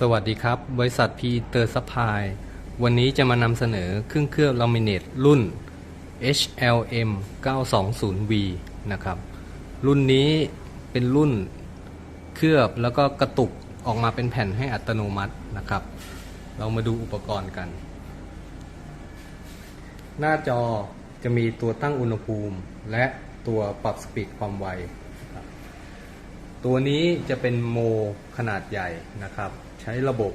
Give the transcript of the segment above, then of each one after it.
สวัสดีครับ บริษัทพีเตอร์ซัพพลายวันนี้จะมานำเสนอเครื่องเคลือบลามิเนตรุ่น HLM 920V นะครับ รุ่นนี้เป็นรุ่นเคลือบแล้วก็กระตุกออกมาเป็นแผ่นให้อัตโนมัตินะครับ เรามาดูอุปกรณ์กัน หน้าจอจะมีตัวตั้งอุณหภูมิ และตัวปรับสปีดความไว ตัวนี้จะเป็นโมขนาดใหญ่นะครับ ใช้ระบบ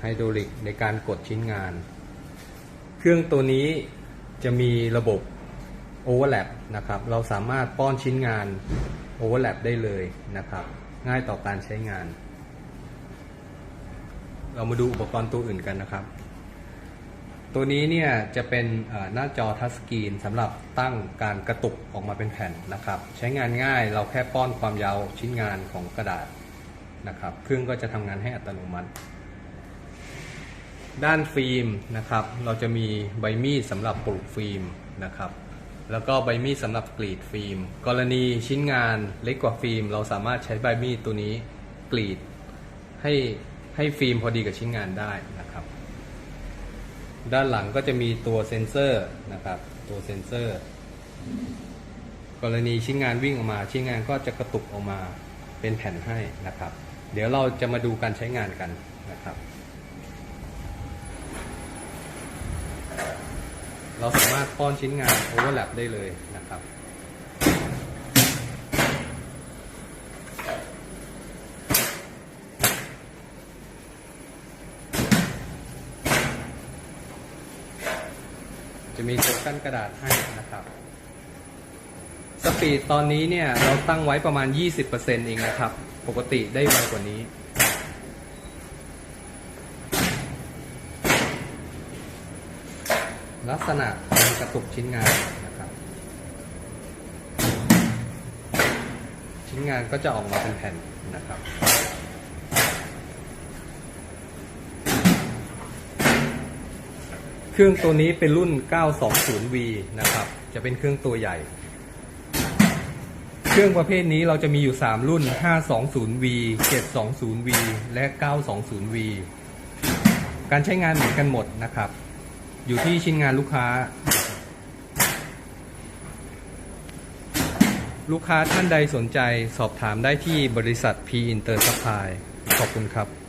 ไฮดรอลิกในการกดชิ้นงาน เครื่องตัวนี้จะมีระบบโอเวอร์แลปนะครับ เราสามารถป้อนชิ้นงานโอเวอร์แลปได้เลยนะครับ ง่ายต่อการใช้งาน เรามาดูอุปกรณ์ตัวอื่นกันนะครับ ตัวนี้เนี่ยจะเป็นหน้าจอทัชสกรีนสำหรับตั้งการกระตุกออกมาเป็นแผ่นนะครับ ใช้งานง่ายเราแค่ป้อนความยาวชิ้นงานของกระดาษ นะครับเครื่องก็จะทำงานให้อัตโนมัติ ด้านฟิล์มนะครับ เราจะมีใบมีดสำหรับปลูกฟิล์มนะครับ แล้วก็ใบมีดสำหรับกรีดฟิล์ม กรณีชิ้นงานเล็กกว่าฟิล์ม เราสามารถใช้ใบมีดตัวนี้กรีดให้ให้ฟิล์มพอดีกับชิ้นงานได้นะครับ ด้านหลังก็จะมีตัวเซนเซอร์นะครับ ตัวเซนเซอร์ กรณีชิ้นงานวิ่งออกมา ชิ้นงานก็จะกระตุกออกมา เป็นแผ่นให้นะครับ เดี๋ยวเราจะมาดูการใช้งานกันนะครับ เราสามารถป้อนชิ้นงานโอเวอร์แลปได้เลยนะครับจะมีตัวกั้นกระดาษให้นะครับ สปีดตอนนี้เนี่ยเราตั้งไว้ประมาณ 20%เองนะครับ ปกติได้ไวกว่านี้ ลักษณะการกระตุกชิ้นงานนะครับ ชิ้นงานก็จะออกมาเป็นแผ่นนะครับเครื่องตัวนี้เป็นรุ่น 920V นะครับ จะเป็นเครื่องตัวใหญ่ เครื่องประเภทนี้เราจะมีอยู่ 3 รุ่น 520V 720V และ 920V การใช้งานเหมือนกันหมดนะครับ อยู่ที่ชิ้นงานลูกค้า ลูกค้าท่านใดสนใจสอบถามได้ที่บริษัท P Inter Supply ขอบคุณครับ